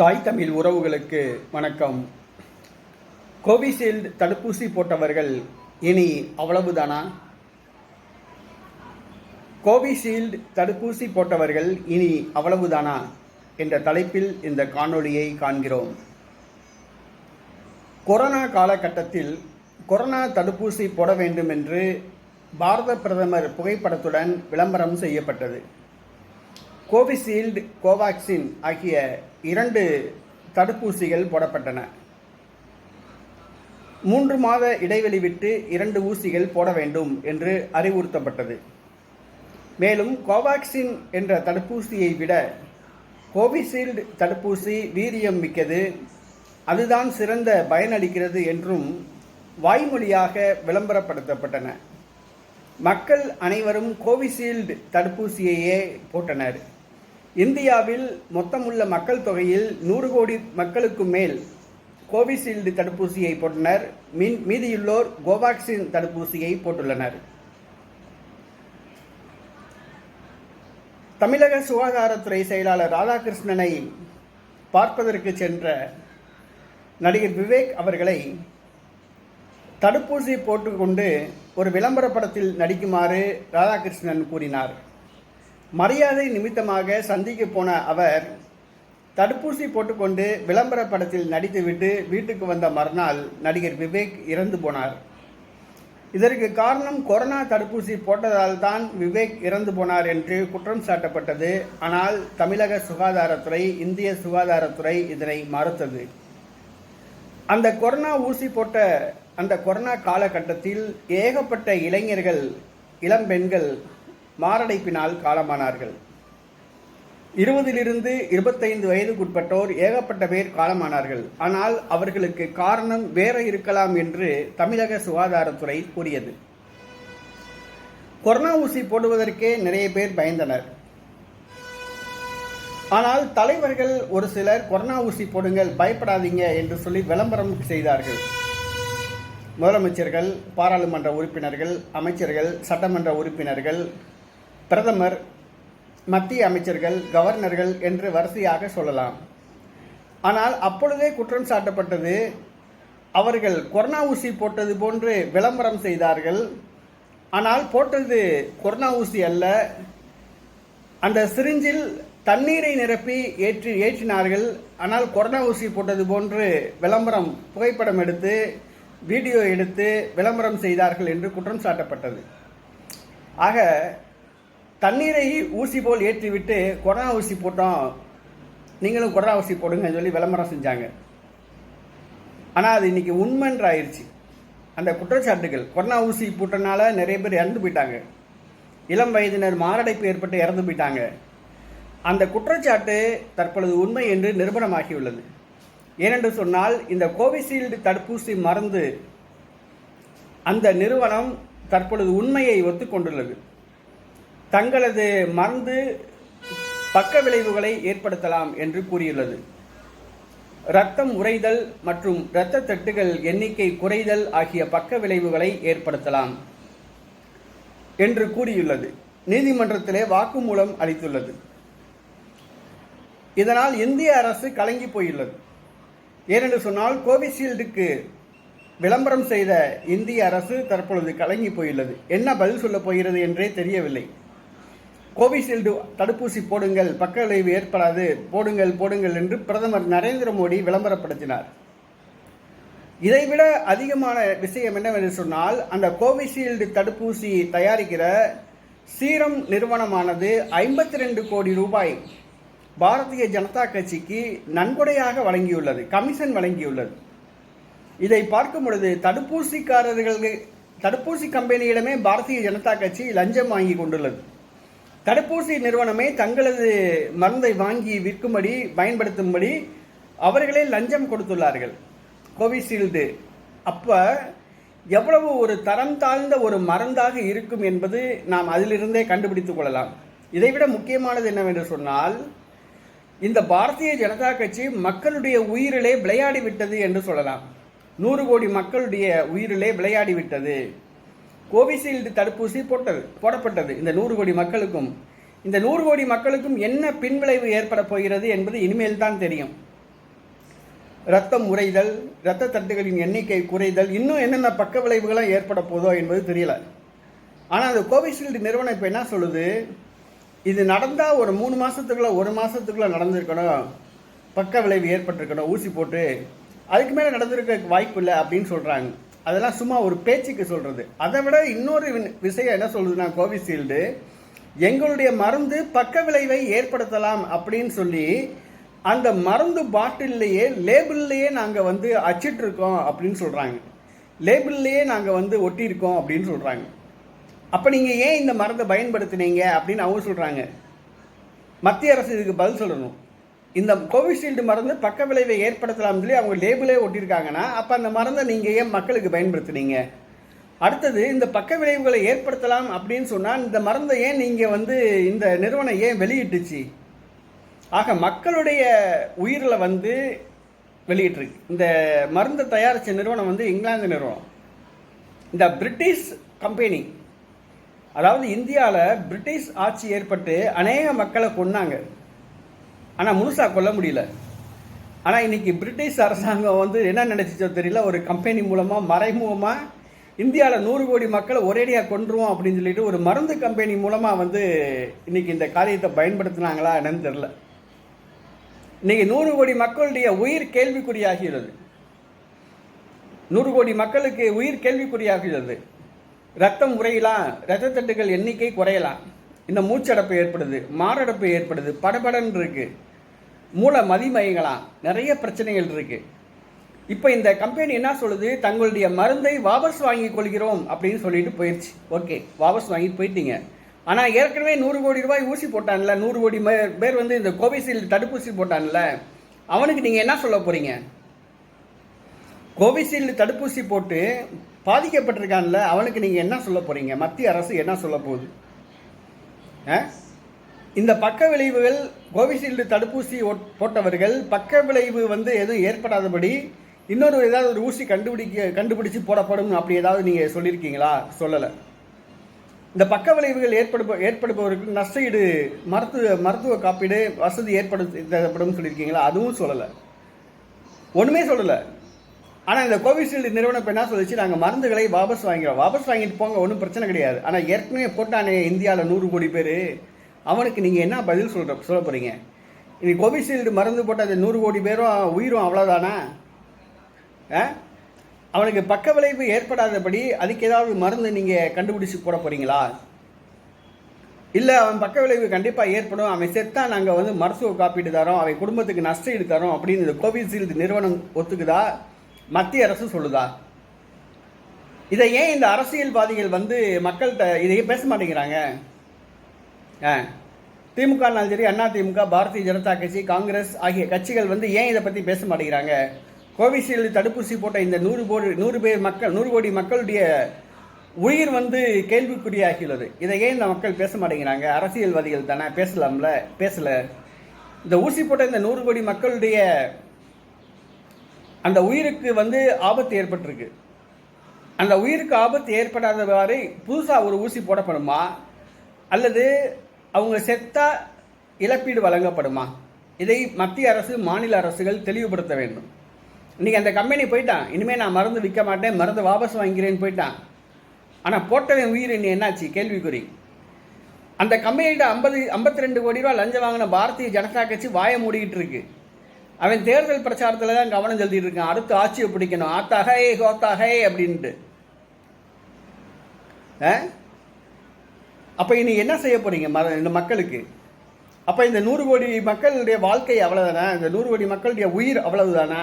தாய் தமிழ் உறவுகளுக்கு வணக்கம். கோவிஷீல்டு தடுப்பூசி போட்டவர்கள் இனி அவ்வளவுதானா? கோவிஷீல்டு தடுப்பூசி போட்டவர்கள் இனி அவ்வளவுதானா? என்ற தலைப்பில் இந்த காணொளியை காண்கிறோம். கொரோனா காலகட்டத்தில் கொரோனா தடுப்பூசி போட வேண்டும் என்று பாரத பிரதமர் புகைப்படத்துடன் விளம்பரம் செய்யப்பட்டது. கோவிஷீல்டு கோவாக்சின் ஆகிய இரண்டு தடுப்பூசிகள் போடப்பட்டன. மூன்று மாத இடைவெளி விட்டு இரண்டு ஊசிகள் போட வேண்டும் என்று அறிவுறுத்தப்பட்டது. மேலும் கோவாக்சின் என்ற தடுப்பூசியை விட கோவிஷீல்டு தடுப்பூசி வீரியம் மிக்கது. அதுதான் சிறந்த பயனளிக்கிறது என்றும் வாய்மொழியாக விளம்பரப்படுத்தப்பட்டன. மக்கள் அனைவரும் கோவிஷீல்டு தடுப்பூசியையே போட்டனர். இந்தியாவில் மொத்தமுள்ள மக்கள் தொகையில் நூறு கோடி மக்களுக்கு மேல் கோவிஷீல்டு தடுப்பூசியை போட்டனர். மீன் மீதியுள்ளோர் கோவாக்சின் தடுப்பூசியை போட்டுள்ளனர். தமிழக சுகாதாரத்துறை செயலாளர் ராதாகிருஷ்ணனை பார்ப்பதற்கு சென்ற நடிகர் விவேக் அவர்களை தடுப்பூசி போட்டுக்கொண்டு ஒரு விளம்பர படத்தில் நடிக்குமாறு ராதாகிருஷ்ணன் கூறினார். மரியாதை நிமித்தமாக சந்திக்க போன அவர் தடுப்பூசி போட்டுக்கொண்டு விளம்பர படத்தில் நடித்துவிட்டு வீட்டுக்கு வந்த மறுநாள் நடிகர் விவேக் இறந்து போனார். இதற்கு காரணம் கொரோனா தடுப்பூசி போட்டதால் தான் விவேக் இறந்து போனார் என்று குற்றம் சாட்டப்பட்டது. ஆனால் தமிழக சுகாதாரத்துறை இந்திய சுகாதாரத்துறை இதனை மறுத்தது. அந்த கொரோனா ஊசி போட்ட அந்த கொரோனா காலகட்டத்தில் ஏகப்பட்ட இளைஞர்கள் இளம்பெண்கள் மாரடைப்பினால் காலமானார்கள். இருபதிலிருந்து இருபத்தைந்து வயதுக்குட்பட்டோர் ஏகப்பட்ட பேர் காலமானார்கள். ஆனால் அவர்களுக்கு காரணம் வேற இருக்கலாம் என்று தமிழக சுகாதாரத்துறை கூறியது. கொரோனா ஊசி போடுவதற்கே நிறைய பேர் பயந்தனர். ஆனால் தலைவர்கள் ஒரு சிலர் கொரோனா ஊசி போடுங்கள் பயப்படாதீங்க என்று சொல்லி விளம்பரம் செய்தார்கள். முதலமைச்சர்கள் பாராளுமன்ற உறுப்பினர்கள் அமைச்சர்கள் சட்டமன்ற உறுப்பினர்கள் பிரதமர் மத்திய அமைச்சர்கள் கவர்னர்கள் என்று வரிசையாக சொல்லலாம். ஆனால் அப்பொழுதே குற்றம் சாட்டப்பட்டது. அவர்கள் கொரோனா ஊசி போட்டது போன்று விளம்பரம் செய்தார்கள். ஆனால் போட்டது கொரோனா ஊசி அல்ல. அந்த சிரிஞ்சில் தண்ணீரை நிரப்பி ஏற்றி ஏற்றினார்கள். ஆனால் கொரோனா ஊசி போட்டது போன்று விளம்பரம் புகைப்படம் எடுத்து வீடியோ எடுத்து விளம்பரம் செய்தார்கள் என்று குற்றம் சாட்டப்பட்டது. ஆக தண்ணீரை ஊசி போல் ஏற்றிவிட்டு கொரோனா ஊசி போட்டோம். நீங்களும் கொரோனா ஊசி போடுங்கன்னு சொல்லி விளம்பரம் செஞ்சாங்க. ஆனால் அது இன்னைக்கு உண்மைன்ற ஆயிடுச்சு அந்த குற்றச்சாட்டுகள் கொரோனா ஊசி போட்டனால நிறைய பேர் இறந்து போயிட்டாங்க. இளம் வயதினர் மாரடைப்பு ஏற்பட்டு இறந்து போயிட்டாங்க. அந்த குற்றச்சாட்டு தற்பொழுது உண்மை என்று நிரூபணமாகியுள்ளது. ஏனென்று சொன்னால் இந்த கோவிஷீல்டு தடுப்பூசி மருந்து அந்த நிறுவனம் தற்பொழுது உண்மையை ஒத்துக்கொண்டுள்ளது. தங்களது மருந்து பக்க விளைவுகளை ஏற்படுத்தலாம் என்று கூறியுள்ளது. இரத்தம் உறைதல் மற்றும் இரத்த தட்டுகள் எண்ணிக்கை குறைதல் ஆகிய பக்க விளைவுகளை ஏற்படுத்தலாம் என்று கூறியுள்ளது. நீதிமன்றத்திலே வாக்குமூலம் அளித்துள்ளது. இதனால் இந்திய அரசு கலங்கி போயுள்ளது. ஏனென்று சொன்னால் கோவிஷீல்டுக்கு விளம்பரம் செய்த இந்திய அரசு தற்பொழுது கலங்கி போயுள்ளது. என்ன பதில் சொல்ல போகிறது என்றே தெரியவில்லை. கோவிஷீல்டு தடுப்பூசி போடுங்கள் பக்க விளைவு ஏற்படாது போடுங்கள் போடுங்கள் என்று பிரதமர் நரேந்திர மோடி விளம்பரப்படுத்தினார். இதைவிட அதிகமான விஷயம் என்னவென்று சொன்னால் அந்த கோவிஷீல்டு தடுப்பூசி தயாரிக்கிற சீரம் நிறுவனமானது ஐம்பத்தி ரெண்டு கோடி ரூபாய் பாரதிய ஜனதா கட்சிக்கு நன்கொடையாக வழங்கியுள்ளது கமிஷன் வழங்கியுள்ளது. இதை பார்க்கும் பொழுது தடுப்பூசிக்காரர்களுக்கு தடுப்பூசி கம்பெனியிடமே பாரதிய ஜனதா கட்சி லஞ்சம் வாங்கி கொண்டுள்ளது. தடுப்பூசி நிறுவனமே தங்களது மருந்தை வாங்கி விற்கும்படி பயன்படுத்தும்படி அவர்களே லஞ்சம் கொடுத்துள்ளார்கள். கோவிஷீல்டு. அப்போ எவ்வளவு ஒரு தரம் தாழ்ந்த ஒரு மருந்தாக இருக்கும் என்பது நாம் அதிலிருந்தே கண்டுபிடித்துக் கொள்ளலாம். இதைவிட முக்கியமானது என்னவென்று சொன்னால் இந்த பாரதிய ஜனதா கட்சி மக்களுடைய உயிரிலே விளையாடி விட்டது என்று சொல்லலாம். நூறு கோடி மக்களுடைய உயிரிலே விளையாடி விட்டது கோவிஷீல்டு தடுப்பூசி போட்டது போடப்பட்டது. இந்த நூறு கோடி மக்களுக்கும் இந்த நூறு கோடி மக்களுக்கும் என்ன பின்விளைவு ஏற்பட போகிறது என்பது இனிமேல் தான் தெரியும். ரத்தம் உறைதல் இரத்த தட்டுகளின் எண்ணிக்கை குறைதல் இன்னும் என்னென்ன பக்க விளைவுகளாக ஏற்பட போதோ என்பது தெரியல. ஆனால் அந்த கோவிஷீல்டு நிறுவனம் இப்போ என்ன சொல்லுது? இது நடந்தால் ஒரு மூணு மாதத்துக்குள்ளே ஒரு மாதத்துக்குள்ளே நடந்திருக்கணும். பக்க விளைவு ஏற்பட்டிருக்கணும் ஊசி போட்டு அதுக்கு மேலே நடந்திருக்க வாய்ப்பு இல்லை அப்படின்னு சொல்கிறாங்க அதெல்லாம் சும்மா ஒரு பேச்சுக்கு சொல்கிறது அதை விட இன்னொரு விஷயம் என்ன சொல்லுதுன்னா கோவிஷீல்டு எங்களுடைய மருந்து பக்க விளைவை ஏற்படுத்தலாம் அப்படின்னு சொல்லி அந்த மருந்து பாட்டில்லையே லேபிள்லையே நாங்கள் வந்து அச்சிட்ருக்கோம் அப்படின்னு சொல்கிறாங்க லேபிள்லையே நாங்கள் வந்து ஒட்டியிருக்கோம் அப்படின்னு சொல்கிறாங்க அப்போ நீங்கள் ஏன் இந்த மருந்தை பயன்படுத்தினீங்க அப்படின்னு அவங்க சொல்கிறாங்க மத்திய அரசு இதுக்கு பதில் சொல்லணும். இந்த கோவிஷீல்டு மருந்து பக்க விளைவை ஏற்படுத்தலாம் சொல்லி அவங்க லேபிளே ஒட்டியிருக்காங்கன்னா அப்போ அந்த மருந்தை நீங்கள் ஏன் மக்களுக்கு பயன்படுத்துனீங்க? அடுத்தது இந்த பக்க விளைவுகளை ஏற்படுத்தலாம் அப்படின்னு சொன்னால் இந்த மருந்தை ஏன் நீங்கள் வந்து இந்த நிறுவனம் ஏன் வெளியிட்டுச்சு? ஆக மக்களுடைய உயிரில் வந்து வெளியிட்டிருக்கு இந்த மருந்தை தயாரித்த நிறுவனம் வந்து இங்கிலாந்து நிறுவனம். இந்த பிரிட்டிஷ் கம்பெனி அதாவது இந்தியாவில் பிரிட்டிஷ் ஆட்சி ஏற்பட்டு அநேக மக்களை கொன்னாங்க. ஆனால் முழுசாக கொல்ல முடியல. ஆனால் இன்னைக்கு பிரிட்டிஷ் அரசாங்கம் வந்து என்ன நினைச்சிச்சோ தெரியல ஒரு கம்பெனி மூலமாக மறைமுகமாக இந்தியாவில் நூறு கோடி மக்களை ஒரேடியாக கொன்றுவோம் அப்படின்னு சொல்லிட்டு ஒரு மருந்து கம்பெனி மூலமாக வந்து இன்னைக்கு இந்த காரியத்தை பயன்படுத்தினாங்களா என்னன்னு தெரில இன்னைக்கு நூறு கோடி மக்களுடைய உயிர் கேள்விக்குறியாகிறது. நூறு கோடி மக்களுக்கு உயிர் கேள்விக்குறியாகிறது. ரத்தம் உறையலாம் ரத்தத்தட்டுகள் எண்ணிக்கை குறையலாம். இந்த மூச்சடைப்பு ஏற்படுது மாரடைப்பு ஏற்படுது படபடன் இருக்குது மூளை மதிமயங்களாம் நிறைய பிரச்சனைகள் இருக்குது இப்போ இந்த கம்பெனி என்ன சொல்லுது? தங்களுடைய மருந்தை வாபஸ் வாங்கி கொள்கிறோம் அப்படின்னு சொல்லிட்டு போயிடுச்சு ஓகே வாபஸ் வாங்கிட்டு போயிட்டீங்க. ஆனால் ஏற்கனவே நூறு கோடி ரூபாய் ஊசி போட்டான்ல நூறு கோடி பேர் வந்து இந்த கோவிஷீல்டு தடுப்பூசி போட்டான்ல அவனுக்கு நீங்கள் என்ன சொல்ல போகிறீங்க கோவிஷீல்டு தடுப்பூசி போட்டு பாதிக்கப்பட்டிருக்கான்ல அவனுக்கு நீங்கள் என்ன சொல்ல போகிறீங்க மத்திய அரசு என்ன சொல்ல போகுது? இந்த பக்க விளைவுகள் கோவிஷீல்டு தடுப்பூசி போட்டவர்கள் பக்க விளைவு வந்து எதுவும் ஏற்படாதபடி இன்னொரு ஏதாவது ஒரு ஊசி கண்டுபிடிக்க கண்டுபிடிச்சு போடப்படும் அப்படி ஏதாவது நீங்கள் சொல்லியிருக்கீங்களா? சொல்லலை. இந்த பக்க விளைவுகள் ஏற்படுப ஏற்படுபவருக்கு நஷ்டஈடு மருத்துவ மருத்துவ காப்பீடு வசதி ஏற்படுத்தப்படும் சொல்லியிருக்கீங்களா? அதுவும் சொல்லலை. ஒன்றுமே சொல்லலை. ஆனால் இந்த கோவிஷீல்டு நிறுவனம் இப்போ என்ன சொல்லிச்சு? நாங்கள் மருந்துகளை வாபஸ் வாங்கிறோம் வாபஸ் வாங்கிட்டு போங்க ஒன்றும் பிரச்சனை கிடையாது. ஆனால் ஏற்கனவே போட்டானே இந்தியாவில் நூறு கோடி பேர். அவனுக்கு நீங்கள் என்ன பதில் சொல்கிற சொல்ல போகிறீங்க இனி கோவிஷீல்டு மருந்து போட்ட அந்த நூறு கோடி பேரும் உயிரும் அவ்வளோதானா ஆ? அவனுக்கு பக்க விளைவு ஏற்படாதபடி அதுக்கு ஏதாவது மருந்து நீங்கள் கண்டுபிடிச்சி போட போகிறீங்களா இல்லை அவன் பக்க விளைவு கண்டிப்பாக ஏற்படும். அவன் செத்தா நாங்கள் வந்து மருத்துவ காப்பீடு தரோம். அவன் குடும்பத்துக்கு நஷ்டம் தரோம் அப்படின்னு இந்த கோவிஷீல்டு நிறுவனம் ஒத்துக்குதா? மத்திய அரசு சொல்லுதா? இதை ஏன் இந்த அரசியல்வாதிகள் வந்து மக்கள்கிட்ட இதையே பேச மாட்டேங்கிறாங்க? ஆ. திமுகனாலும் சரி அண்ணா திமுக பாரதிய ஜனதா கட்சி காங்கிரஸ் ஆகிய கட்சிகள் வந்து ஏன் இதை பற்றி பேச மாட்டேங்கிறாங்க? கோவிஷீல்டு தடுப்பூசி போட்ட இந்த நூறு கோடி நூறு பேர் மக்கள் நூறு கோடி மக்களுடைய உயிர் வந்து கேள்விக்குறியாகியுள்ளது. இதை ஏன் இந்த மக்கள் பேச மாட்டேங்கிறாங்க? அரசியல்வாதிகள் தானே பேசலாம்ல பேசல. இந்த ஊசி போட்ட இந்த நூறு கோடி மக்களுடைய அந்த உயிருக்கு வந்து ஆபத்து ஏற்பட்டிருக்கு. அந்த உயிருக்கு ஆபத்து ஏற்படாதவாறு புதுசாக ஒரு ஊசி போடப்படுமா? அல்லது அவங்க செத்தா இழப்பீடு வழங்கப்படுமா? இதை மத்திய அரசு மாநில அரசுகள் தெளிவுபடுத்த வேண்டும். இன்றைக்கி அந்த கம்பெனி போயிட்டான். இனிமேல் நான் மருந்து விற்க மாட்டேன் மருந்து வாபஸ் வாங்கிறேன்னு போயிட்டான். ஆனால் போட்டவன் உயிர் இன்னும் என்னாச்சு? கேள்விக்குறி. அந்த கம்பெனிகிட்ட ஐம்பது ஐம்பத்தி ரெண்டு கோடி ரூபா லஞ்சம் வாங்கின பாரதிய ஜனதா கட்சி வாயை மூடிக்கிட்டு இருக்குது அவன் தேர்தல் பிரச்சாரத்தில் தான் கவனம் செலுத்திட்டு இருக்கான். அடுத்து ஆட்சியை பிடிக்கணும். ஆத்தாகே ஹோத்தாகே அப்படின்ட்டு. ஆ? இனி என்ன செய்ய போறீங்க ம- இந்த மக்களுக்கு? அப்போ இந்த நூறு கோடி மக்களுடைய வாழ்க்கை அவ்வளோதானா இந்த நூறு கோடி மக்களுடைய உயிர் அவ்வளவுதானா?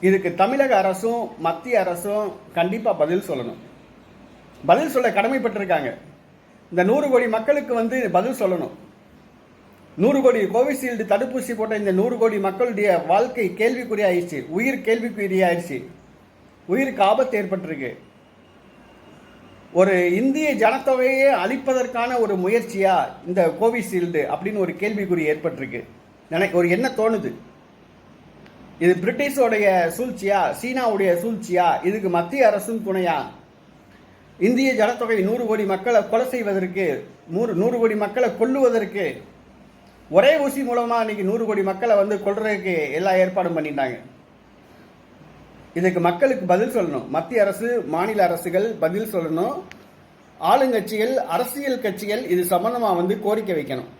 இதுக்கு தமிழக அரசும் மத்திய அரசும் கண்டிப்பாக பதில் சொல்லணும். பதில் சொல்ல கடமைப்பட்டிருக்காங்க. இந்த நூறு கோடி மக்களுக்கு வந்து பதில் சொல்லணும். நூறு கோடி கோவிஷீல்டு தடுப்பூசி போட்ட இந்த நூறு கோடி மக்களுடைய வாழ்க்கை கேள்விக்குறியாயிடுச்சு உயிர் கேள்விக்குறியாயிடுச்சு உயிருக்கு ஆபத்து ஏற்பட்டிருக்கு. ஒரு இந்திய ஜனத்தொகையை அழிப்பதற்கான ஒரு முயற்சியா இந்த கோவிஷீல்டு அப்படின்னு ஒரு கேள்விக்குறி ஏற்பட்டிருக்கு. எனக்கு ஒரு என்ன தோணுது. இது பிரிட்டிஷோடைய சூழ்ச்சியா சீனாவுடைய சூழ்ச்சியா இதுக்கு மத்திய அரசும் துணையா? இந்திய ஜனத்தொகை நூறு கோடி மக்களை கொலை செய்வதற்கு நூறு நூறு கோடி மக்களை கொல்லுவதற்கு ஒரே ஊசி மூலமாக இன்னைக்கு நூறு கோடி மக்களை வந்து கொள்றதுக்கு எல்லா ஏற்பாடும் பண்ணிட்டாங்க. இதுக்கு மக்களுக்கு பதில் சொல்லணும். மத்திய அரசு மாநில அரசுகள் பதில் சொல்லணும். ஆளுங்கட்சிகள் அரசியல் கட்சிகள் இது சம்பந்தமாக வந்து கோரிக்கை வைக்கணும்.